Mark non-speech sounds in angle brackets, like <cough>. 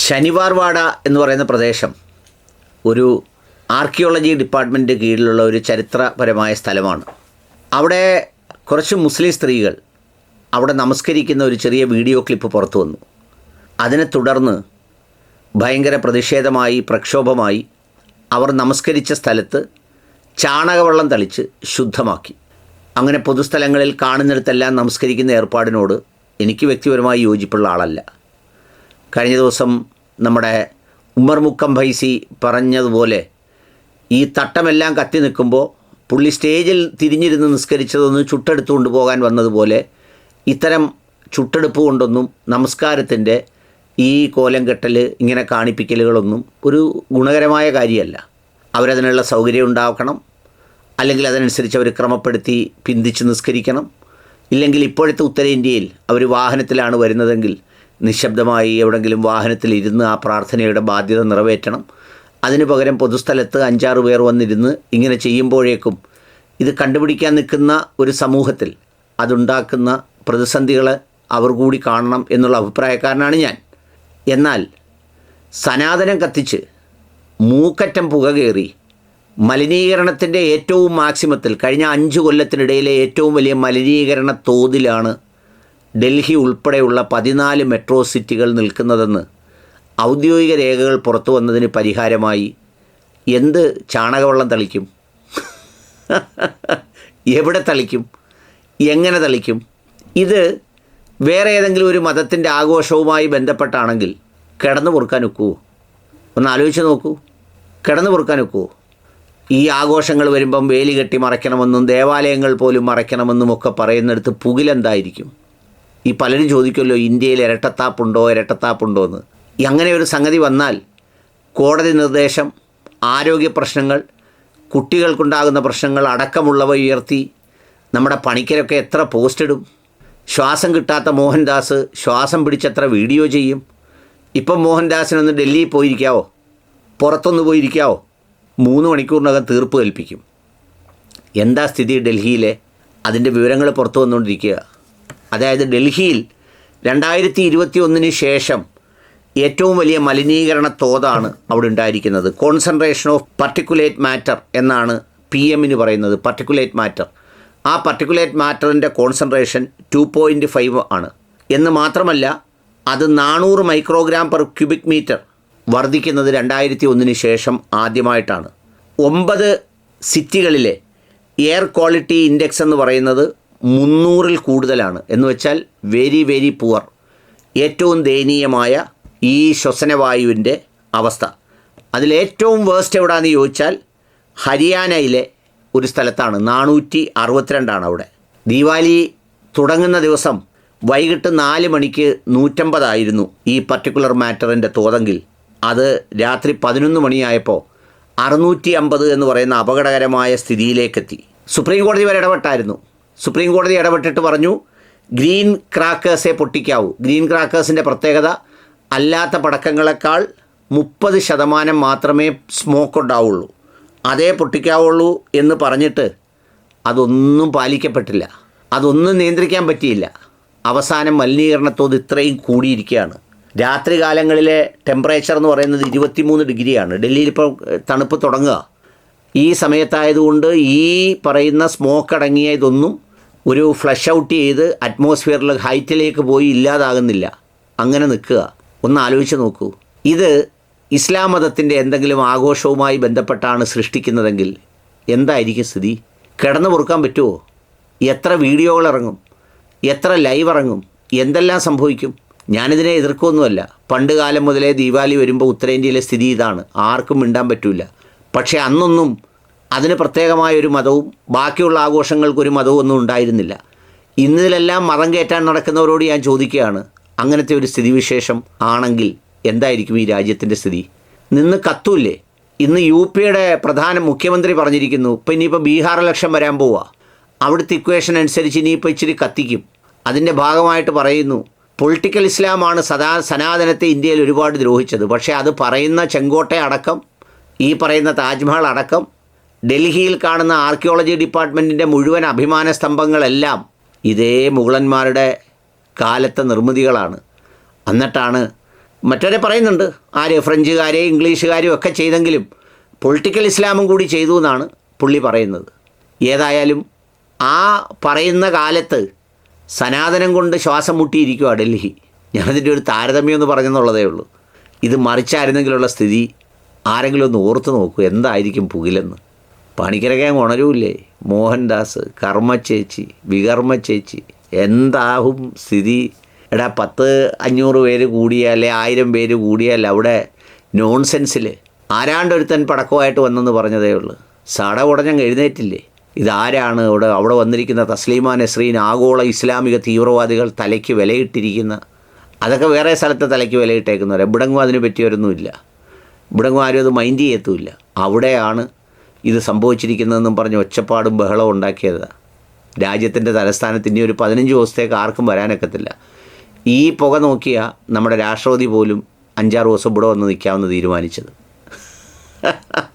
ശനിവാർവാഡ എന്ന് പറയുന്ന പ്രദേശം ഒരു ആർക്കിയോളജി ഡിപ്പാർട്ട്മെന്റ് കീഴിലുള്ള ഒരു ചരിത്രപരമായ സ്ഥലമാണ്. അവിടെ കുറച്ച് മുസ്ലിം സ്ത്രീകൾ അവിടെ നമസ്കരിക്കുന്ന ഒരു ചെറിയ വീഡിയോ ക്ലിപ്പ് പുറത്തു വന്നു. അതിനെ തുടർന്ന് ഭയങ്കര പ്രതിഷേധമായി പ്രക്ഷോഭമായി അവർ നമസ്കരിച്ച സ്ഥലത്ത് ചാണകവെള്ളം തളിച്ച് ശുദ്ധമാക്കി. അങ്ങനെ പൊതുസ്ഥലങ്ങളിൽ കാണുന്നിടത്തെല്ലാം നമസ്കരിക്കുന്ന ഏർപ്പാടിനോട് എനിക്ക് വ്യക്തിപരമായി യോജിപ്പുള്ള ആളല്ല. കഴിഞ്ഞ ദിവസം നമ്മുടെ ഉമ്മർ മുക്കം ഭൈസി പറഞ്ഞതുപോലെ ഈ തട്ടമെല്ലാം കത്തി നിൽക്കുമ്പോൾ പുള്ളി സ്റ്റേജിൽ തിരിഞ്ഞിരുന്ന് നിസ്കരിച്ചതൊന്ന് ചുട്ടെടുത്തുകൊണ്ട് കൊണ്ടുപോകാൻ വന്നതുപോലെ ഇത്തരം ചുട്ടെടുപ്പ് കൊണ്ടൊന്നും നമസ്കാരത്തിന്റെ ഈ കോലം കെട്ടൽ ഇങ്ങനെ കാണിപ്പിക്കലുകളൊന്നും ഒരു ഗുണകരമായ കാര്യമല്ല. അവരതിനുള്ള സൗകര്യം ഉണ്ടാക്കണം. അല്ലെങ്കിൽ അതനുസരിച്ച് അവർ ക്രമപ്പെടുത്തി പിന്തിച്ച് നിസ്കരിക്കണം. ഇല്ലെങ്കിൽ ഇപ്പോഴത്തെ ഉത്തരേന്ത്യയിൽ അവർ വാഹനത്തിലാണ് വരുന്നതെങ്കിൽ നിശബ്ദമായി എവിടെങ്കിലും വാഹനത്തിൽ ഇരുന്ന് ആ പ്രാർത്ഥനയുടെ ബാധ്യത നിറവേറ്റണം. അതിനു പകരം പൊതുസ്ഥലത്ത് അഞ്ചാറ് പേർ വന്നിരുന്ന് ഇങ്ങനെ ചെയ്യുമ്പോഴേക്കും ഇത് കണ്ടുപിടിക്കാൻ നിൽക്കുന്ന ഒരു സമൂഹത്തിൽ അതുണ്ടാക്കുന്ന പ്രതിസന്ധികൾ അവർ കൂടി കാണണം എന്നുള്ള അഭിപ്രായക്കാരനാണ് ഞാൻ. എന്നാൽ സനാതനം കത്തിച്ച് മൂക്കറ്റം പുക കയറി മലിനീകരണത്തിന്റെ ഏറ്റവും മാക്സിമത്തിൽ കഴിഞ്ഞ അഞ്ച് കൊല്ലത്തിനിടയിലെ ഏറ്റവും വലിയ മലിനീകരണ തോതിലാണ് ഡൽഹി ഉൾപ്പെടെയുള്ള പതിനാല് മെട്രോ സിറ്റികൾ നിൽക്കുന്നതെന്ന് ഔദ്യോഗിക രേഖകൾ പുറത്തു വന്നതിന് പരിഹാരമായി എന്ത് ചാണകവെള്ളം തളിക്കും? <laughs> എവിടെ തളിക്കും? എങ്ങനെ തളിക്കും? ഇത് വേറെ ഏതെങ്കിലും ഒരു മതത്തിന്റെ ആഘോഷവുമായി ബന്ധപ്പെട്ടാണെങ്കിൽ കിടന്നു പൊറുക്കാൻ ഒക്കുമോ ഒന്ന് ആലോചിച്ച് നോക്കൂ. കിടന്നു പൊറുക്കാൻ ഒക്കുമോ ഈ ആഘോഷങ്ങൾ വരുമ്പം വേലി കെട്ടി മറയ്ക്കണമെന്നും ദേവാലയങ്ങൾ പോലും മറയ്ക്കണമെന്നും ഒക്കെ പറയുന്നിടത്ത് പുകിലെന്തായിരിക്കും? ഈ പലരും ചോദിക്കുമല്ലോ ഇന്ത്യയിൽ ഇരട്ടത്താപ്പുണ്ടോ ഇരട്ടത്താപ്പുണ്ടോ എന്ന് അങ്ങനെ ഒരു സംഗതി വന്നാൽ കോടതി നിർദ്ദേശം ആരോഗ്യ പ്രശ്നങ്ങൾ കുട്ടികൾക്കുണ്ടാകുന്ന പ്രശ്നങ്ങൾ അടക്കമുള്ളവ ഉയർത്തി നമ്മുടെ പണിക്കരൊക്കെ എത്ര പോസ്റ്റിടും ശ്വാസം കിട്ടാത്ത മോഹൻദാസ് ശ്വാസം പിടിച്ചെത്ര വീഡിയോ ചെയ്യും. ഇപ്പം മോഹൻദാസിനൊന്ന് ഡൽഹിയിൽ പോയിരിക്കാവോ? പുറത്തൊന്ന് പോയിരിക്കാവോ? മൂന്ന് മണിക്കൂറിനകം തീർപ്പ് കൽപ്പിക്കും. എന്താ സ്ഥിതി ഡൽഹിയിലെ? അതിന്റെ വിവരങ്ങൾ പുറത്തു വന്നുകൊണ്ടിരിക്കുക. അതായത് ഡൽഹിയിൽ രണ്ടായിരത്തി ഇരുപത്തി ഒന്നിന് ശേഷം ഏറ്റവും വലിയ മലിനീകരണ തോതാണ് അവിടെ ഉണ്ടായിരിക്കുന്നത്. കോൺസെൻട്രേഷൻ ഓഫ് പർട്ടിക്കുലേറ്റ് മാറ്റർ എന്നാണ് പി എമ്മിന് പറയുന്നത്. പർട്ടിക്കുലേറ്റ് മാറ്റർ ആ പർട്ടിക്കുലേറ്റ് മാറ്ററിന്റെ കോൺസെൻട്രേഷൻ ടു പോയിന്റ് ഫൈവ് ആണ്. എന്ന് മാത്രമല്ല അത് നാനൂറ് മൈക്രോഗ്രാം പെർ ക്യൂബിക് മീറ്റർ വർദ്ധിക്കുന്നത് രണ്ടായിരത്തി ഒന്നിന് ശേഷം ആദ്യമായിട്ടാണ്. ഒമ്പത് സിറ്റികളിലെ എയർ ക്വാളിറ്റി ഇൻഡെക്സ് എന്ന് പറയുന്നത് മുന്നൂറിൽ കൂടുതലാണ്. എന്ന് വെച്ചാൽ വെരി വെരി പുവർ ഏറ്റവും ദയനീയമായ ഈ ശ്വസനവായുവിന്റെ അവസ്ഥ. അതിലേറ്റവും വേസ്റ്റ് എവിടെയാണെന്ന് ചോദിച്ചാൽ ഹരിയാനയിലെ ഒരു സ്ഥലത്താണ്. നാനൂറ്റി അറുപത്തിരണ്ടാണ് അവിടെ. ദീപാവലി തുടങ്ങുന്ന ദിവസം വൈകിട്ട് നാല് മണിക്ക് നൂറ്റമ്പതായിരുന്നു ഈ പർട്ടിക്കുലർ മാറ്ററിന്റെ തോതെങ്കിൽ. അത് രാത്രി പതിനൊന്ന് മണിയായപ്പോൾ അറുന്നൂറ്റി അമ്പത് എന്ന് പറയുന്ന അപകടകരമായ സ്ഥിതിയിലേക്കെത്തി. സുപ്രീം കോടതി വരെ ഇടപെട്ടായിരുന്നു. സുപ്രീം കോടതി ഇടപെട്ടിട്ട് പറഞ്ഞു ഗ്രീൻ ക്രാക്കേഴ്സേ പൊട്ടിക്കാവൂ. ഗ്രീൻ ക്രാക്കേഴ്സിന്റെ പ്രത്യേകത അല്ലാത്ത പടക്കങ്ങളെക്കാൾ മുപ്പത് ശതമാനം മാത്രമേ സ്മോക്ക് ഉണ്ടാവുള്ളൂ. അതേ പൊട്ടിക്കാവുള്ളൂ എന്ന് പറഞ്ഞിട്ട് അതൊന്നും പാലിക്കപ്പെട്ടില്ല. അതൊന്നും നിയന്ത്രിക്കാൻ പറ്റിയില്ല. അവസാനം മലിനീകരണത്തോത് ഇത്രയും കൂടിയിരിക്കുകയാണ്. രാത്രി കാലങ്ങളിലെ ടെമ്പറേച്ചർ എന്ന് പറയുന്നത് ഇരുപത്തിമൂന്ന് ഡിഗ്രിയാണ്. ഡൽഹിയിൽ ഇപ്പോൾ തണുപ്പ് തുടങ്ങുക. ഈ സമയത്തായതുകൊണ്ട് ഈ പറയുന്ന സ്മോക്ക് അടങ്ങിയ ഇതൊന്നും ഒരു ഫ്ലഷ് ഔട്ട് ചെയ്ത് അറ്റ്മോസ്ഫിയറിൽ ഹൈറ്റിലേക്ക് പോയി ഇല്ലാതാകുന്നില്ല. അങ്ങനെ നിൽക്കുക. ഒന്ന് ആലോചിച്ച് നോക്കൂ. ഇത് ഇസ്ലാം മതത്തിന്റെ എന്തെങ്കിലും ആഘോഷവുമായി ബന്ധപ്പെട്ടാണ് സൃഷ്ടിക്കുന്നതെങ്കിൽ എന്തായിരിക്കും സ്ഥിതി? കിടന്നു പൊറുക്കാൻ പറ്റുമോ എത്ര വീഡിയോകൾ ഇറങ്ങും? എത്ര ലൈവ് ഇറങ്ങും? എന്തെല്ലാം സംഭവിക്കും? ഞാനിതിനെ എതിർക്കൊന്നുമല്ല. പണ്ട് കാലം മുതലേ ദീപാവലി വരുമ്പോൾ ഉത്തരേന്ത്യയിലെ സ്ഥിതി ഇതാണ്. ആർക്കും മിണ്ടാൻ പറ്റില്ല പക്ഷേ അന്നൊന്നും അതിന് പ്രത്യേകമായ ഒരു മതവും ബാക്കിയുള്ള ആഘോഷങ്ങൾക്കൊരു മതവും ഒന്നും ഉണ്ടായിരുന്നില്ല. ഇന്നിലെല്ലാം മതം കയറ്റാൻ നടക്കുന്നവരോട് ഞാൻ ചോദിക്കുകയാണ് അങ്ങനത്തെ ഒരു സ്ഥിതിവിശേഷം ആണെങ്കിൽ എന്തായിരിക്കും ഈ രാജ്യത്തിന്റെ സ്ഥിതി? നിന്ന് കത്തൂല്ലേ? ഇന്ന് യു പിയുടെ പ്രധാന മുഖ്യമന്ത്രി പറഞ്ഞിരിക്കുന്നു ഇപ്പം ഇനിയിപ്പോൾ ബീഹാർ ഇലക്ഷൻ വരാൻ പോവുക അവിടുത്തെ ഇക്വേഷൻ അനുസരിച്ച് ഇനിയിപ്പോൾ ഇച്ചിരി കത്തിക്കും. അതിന്റെ ഭാഗമായിട്ട് പറയുന്നു പൊളിറ്റിക്കൽ ഇസ്ലാമാണ് സദാ സനാതനത്തെ ഇന്ത്യയിൽ ഒരുപാട് ദ്രോഹിച്ചത്. പക്ഷേ അത് പറയുന്ന ചെങ്കോട്ട അടക്കം ഈ പറയുന്ന താജ്മഹൽ അടക്കം ഡൽഹിയിൽ കാണുന്ന ആർക്കിയോളജി ഡിപ്പാർട്ട്മെന്റിന്റെ മുഴുവൻ അഭിമാന സ്തംഭങ്ങളെല്ലാം ഇതേ മുഗളന്മാരുടെ കാലത്തെ നിർമ്മിതികളാണ്. എന്നിട്ടാണ് മറ്റവരെ പറയുന്നുണ്ട് ആര് ഫ്രഞ്ചുകാരെ ഇംഗ്ലീഷുകാരും ഒക്കെ ചെയ്തെങ്കിലും പൊളിറ്റിക്കൽ ഇസ്ലാമും കൂടി ചെയ്തു എന്നാണ് പുള്ളി പറയുന്നത്. ഏതായാലും ആ പറയുന്ന കാലത്ത് സനാതനം കൊണ്ട് ശ്വാസം മുട്ടിയിരിക്കുക ഡൽഹി. ഞാനതിന്റെ ഒരു താരതമ്യം എന്ന് പറഞ്ഞെന്നുള്ളതേ ഉള്ളൂ. ഇത് മറിച്ചായിരുന്നെങ്കിലുള്ള സ്ഥിതി ആരെങ്കിലും ഒന്ന് ഓർത്ത് നോക്കൂ എന്തായിരിക്കും പുകിലെന്ന്. പണിക്കരകെ ഉണരൂല്ലേ? മോഹൻദാസ് കർമ്മ ചേച്ചി വികർമ്മ ചേച്ചി എന്താകും സ്ഥിതി? എടാ പത്ത് അഞ്ഞൂറ് പേര് കൂടിയാലേ ആയിരം പേര് കൂടിയാൽ അവിടെ നോൺസെൻസിൽ ആരാണ്ടൊരുത്തൻ പടക്കമായിട്ട് വന്നെന്ന് പറഞ്ഞതേ ഉള്ളൂ. സട ഉടഞ്ഞങ്ങ് എഴുന്നേറ്റില്ലേ? ഇതാരാണ് അവിടെ അവിടെ വന്നിരിക്കുന്ന തസ്ലീമാ നസ്രീൻ ആഗോള ഇസ്ലാമിക തീവ്രവാദികൾ തലയ്ക്ക് വിലയിട്ടിരിക്കുന്ന? അതൊക്കെ വേറെ സ്ഥലത്തെ തലയ്ക്ക് വിലയിട്ടേക്കുന്നവരെ. ഇവിടെങ്ങും അതിന് പറ്റിയവരൊന്നുമില്ല. ഇവിടെങ്ങും ആരും അത് മൈൻഡ് ചെയ്യത്തുമില്ല. അവിടെയാണ് ഇത് സംഭവിച്ചിരിക്കുന്നതെന്നും പറഞ്ഞ് ഒച്ചപ്പാടും ബഹളവും ഉണ്ടാക്കിയത്. രാജ്യത്തിന്റെ തലസ്ഥാനത്ത് ഇനി ഒരു പതിനഞ്ച് ദിവസത്തേക്ക് ആർക്കും വരാനൊക്കത്തില്ല. ഈ പുക നോക്കിയാൽ നമ്മുടെ രാഷ്ട്രപതി പോലും അഞ്ചാറ് ദിവസം ഇവിടെ വന്ന് നിൽക്കാമെന്ന് തീരുമാനിച്ചത്. <laughs>